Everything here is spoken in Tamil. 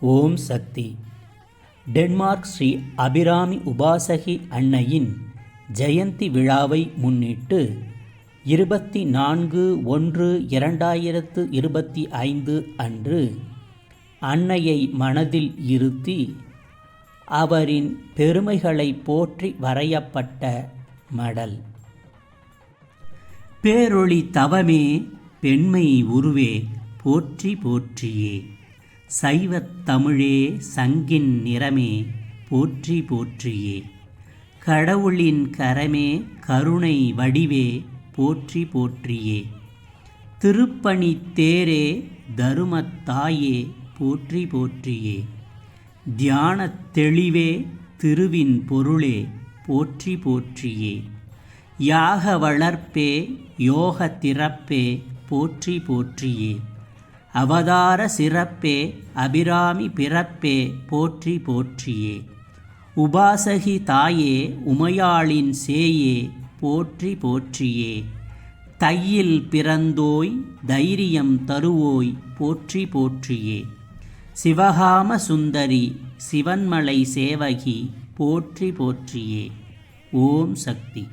ஓம் சக்தி. டென்மார்க் ஸ்ரீ அபிராமி உபாசகி அன்னையின் ஜெயந்தி விழாவை முன்னிட்டு இருபத்தி நான்கு ஒன்று இரண்டாயிரத்து இருபத்தி ஐந்து அன்று அன்னையை மனதில் இருத்தி அவரின் பெருமைகளை போற்றி வரையப்பட்ட மடல். பேரொளி தவமே பெண்மை உருவே போற்றி போற்றியே. சைவத் தமிழே சங்கின் நிறமே போற்றி போற்றியே. கடவுளின் கரமே கருணை வடிவே போற்றி போற்றியே. திருப்பணி தேரே தருமத்தாயே போற்றி போற்றியே. தியானத் தெளிவே திருவின் பொருளே போற்றி போற்றியே. யாக வளர்ப்பே யோக திறப்பே போற்றி போற்றியே. அவதார சிறப்பே அபிராமி பிறப்பே போற்றி போற்றியே. உபாசகி தாயே உமையாளின் சேயே போற்றி போற்றியே. தையில் பிறந்தோய் தைரியம் தருவோய் போற்றி போற்றியே. சிவகாம சுந்தரி சிவன்மலை சேவகி போற்றி போற்றியே. ஓம் சக்தி.